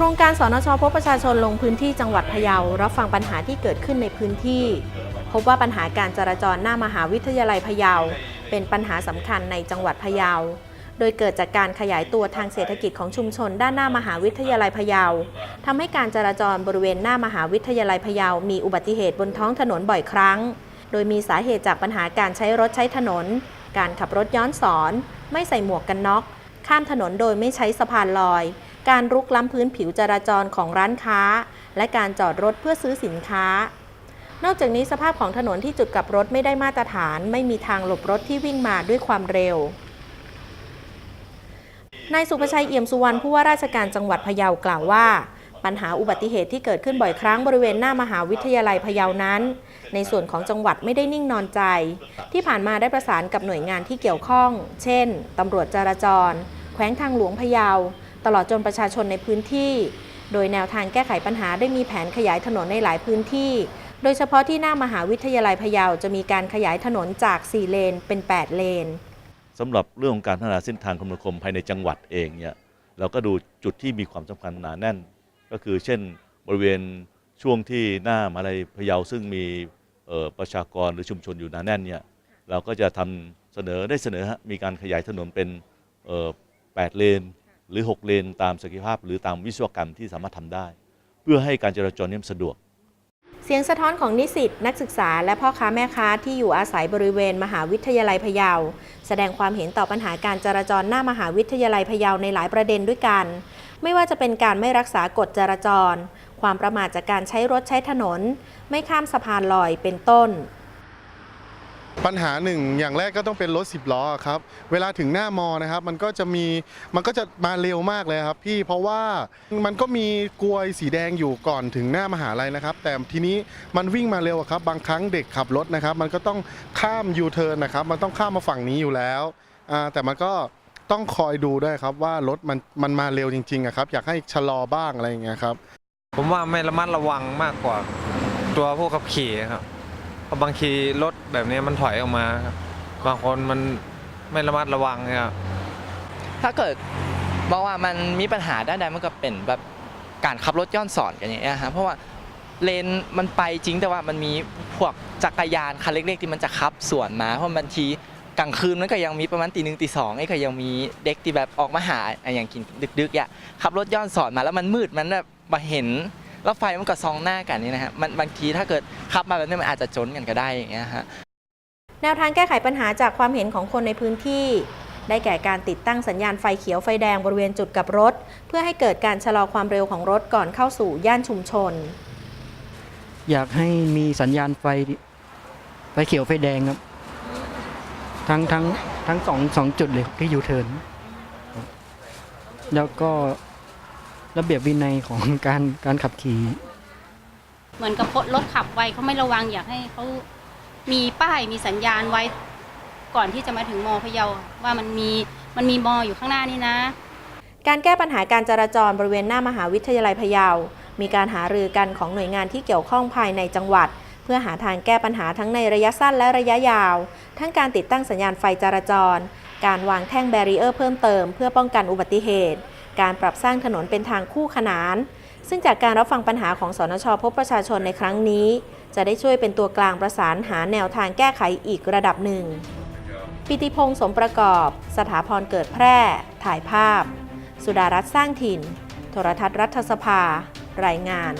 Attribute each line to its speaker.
Speaker 1: โครงการสนชพบประชาชนลงพื้นที่จังหวัดพะเยารับฟังปัญหาที่เกิดขึ้นในพื้นที่ พบว่าปัญหาการจราจรหน้ามหาวิทยาลัยพะเยาเป็นปัญหาสำคัญในจังหวัดพะเยา โดยเกิดจากการขยายตัวทางเศรษฐกิจของชุมชนด้านหน้ามหาวิทยาลัยพะเยาทำให้การจราจรบริเวณหน้ามหาวิทยาลัยพะเยามีอุบัติเหตุบนท้องถนนบ่อยครั้ง โดยมีสาเหตุจากปัญหาการใช้รถใช้ถนน การขับรถย้อนสอน ไม่ใส่หมวกกันน็อก ข้ามถนนโดยไม่ใช้สะพานลอย การรุกล้ำพื้นผิวจราจรของร้านค้า และการจอดรถเพื่อซื้อสินค้า นอกจากนี้สภาพของถนนที่จุดกลับรถไม่ได้มาตรฐาน ไม่มีทางหลบรถที่วิ่งมาด้วยความเร็วนายสุภชัยเอี่ยมสุวรรณผู้ว่าราชการจังหวัดพะเยากล่าวว่า ปัญหาอุบัติเหตุที่เกิดขึ้นบ่อยครั้งบริเวณหน้ามหาวิทยาลัยพะเยานั้น ในส่วนของจังหวัดไม่ได้นิ่งนอนใจ ที่ผ่านมาได้ประสานกับหน่วยงานที่เกี่ยวข้อง เช่นตำรวจจราจร แขวงทางหลวงพะเยา ตลอดจนประชาชนในพื้นที่ โดยแนวทางแก้ไขปัญหาได้มีแผนขยายถนนในหลายพื้นที่ โดยเฉพาะที่หน้ามหาวิทยาลัยพะเยาจะมีการขยายถนนจาก 4 เลนเป็น 8 เลน
Speaker 2: สำหรับเรื่องของการพัฒนาเส้นทางคมนาคมภายในจังหวัดเองเนี่ยเราก็ดูจุดที่มีความสำคัญหนาแน่น ก็คือเช่นบริเวณช่วงที่หน้ามหาลัยพะเยาซึ่งมีประชากรหรือชุมชนอยู่หนาแน่นเนี่ยเราก็จะทำเสนอได้เสนอฮะมีการขยายถนนเป็นเอ่อ8เลน หรือ 6 เลนตามศักยภาพ หรือตามวิศวกรรมที่สามารถทำได้ เพื่อให้การจราจรเนี่ยสะดวก
Speaker 1: เสียงสะท้อนของนิสิตนักศึกษา และพ่อค้าแม่ค้าที่อยู่อาศัยบริเวณมหาวิทยาลัยพะเยา แสดงความเห็นต่อปัญหาการจราจรหน้ามหาวิทยาลัยพะเยาในหลายประเด็นด้วยกัน ไม่ว่าจะเป็นการไม่รักษากฎจราจร ความประมาทจากการใช้รถใช้ถนน ไม่ข้ามสะพานลอยเป็นต้น
Speaker 3: ปัญหาหนึ่งอย่างแรกก็ต้องเป็นรถ10ล้อครับเวลาถึงหน้ามอนะครับ มันก็จะมีมันก็จะมาเร็วมากเลยครับพี่เพราะว่ามันก็มีกลวยสีแดงอยู่ก่อนถึงหน้ามหาลัยนะครับ แต่ทีนี้มันวิ่งมาเร็วครับ บางครั้งเด็กขับรถนะครับ มันก็ต้องข้ามยูเทิร์นนะครับ มันต้องข้ามมาฝั่งนี้อยู่แล้วแต่มันก็ต้องคอยดูด้วยครับว่ารถมันมันมาเร็วจริงๆครับ อยากให้ชะลอบ้างอะไรอย่างเงี้ยครับ
Speaker 4: ผมว่าไม่ระมัดระวังมากกว่าตัวผู้ขับขี่ครับ เพราะบางทีรถแบบนี้มันถอยออกมา บางคนมันไม่ระมัดระวังครับ
Speaker 5: ถ้าเกิดบอกว่ามันมีปัญหาด้านใดมันก็เป็นแบบการขับรถย้อนสอนกันอย่างเงี้ยฮะเพราะว่าเลนมันไปจริงแต่ว่ามันมีพวกจักรยานคันเล็กๆที่มันจะขับสวนมา เพราะบางทีกลางคืนมันก็ยังมีประมาณตีหนึ่งตีสองไอ้ก็ยังมีเด็กที่แบบออกมาหาอะอย่างกินดึกๆอะขับรถย้อนสอนมาแล้วมันมืดมันแบบมาเห็น แล้วไฟมันก็ซองหน้ากันนี่นะฮะมันบางทีถ้าเกิดขับมาแบบนี้มันอาจจะจนกันก็ได้อย่างเงี้ยฮะ
Speaker 1: แนวทางแก้ไขปัญหาจากความเห็นของคนในพื้นที่ ได้แก่การติดตั้งสัญญาณไฟเขียวไฟแดงบริเวณจุดกลับรถ เพื่อให้เกิดการชะลอความเร็วของรถก่อนเข้าสู่ย่านชุมชน
Speaker 6: อยากให้มีสัญญาณไฟไฟเขียวไฟแดงครับ ทั้งทั้งทั้งสองสองจุดเลยที่ยูเทิร์นแล้วก็ ระเบียบวินัยของการการขับขี่
Speaker 7: เหมือนกับรถขับไวเขาไม่ระวังอยากให้เขามีป้ายมีสัญญาณไว้ก่อนที่จะมาถึงมอพะเยาว่ามันมีมันมีมออยู่ข้างหน้านี่นะ
Speaker 1: การแก้ปัญหาการจราจรบริเวณหน้ามหาวิทยาลัยพะเยา มีการหารือกันของหน่วยงานที่เกี่ยวข้องภายในจังหวัด เพื่อหาทางแก้ปัญหาทั้งในระยะสั้นและระยะยาว ทั้งการติดตั้งสัญญาณไฟจราจร การวางแท่งแบรีเออร์เพิ่มเติม เพื่อป้องกันอุบัติเหตุ การปรับสร้างถนนเป็นทางคู่ขนาน ซึ่งจากการรับฟังปัญหาของสนชพบประชาชนในครั้งนี้ จะได้ช่วยเป็นตัวกลางประสานหาแนวทางแก้ไขอีกระดับหนึ่ง ปิติพงษ์สมประกอบ สถาพรเกิดแพร่ ถ่ายภาพ สุดารัตน์สร้างถิ่น โทรทัศน์รัฐสภา รายงาน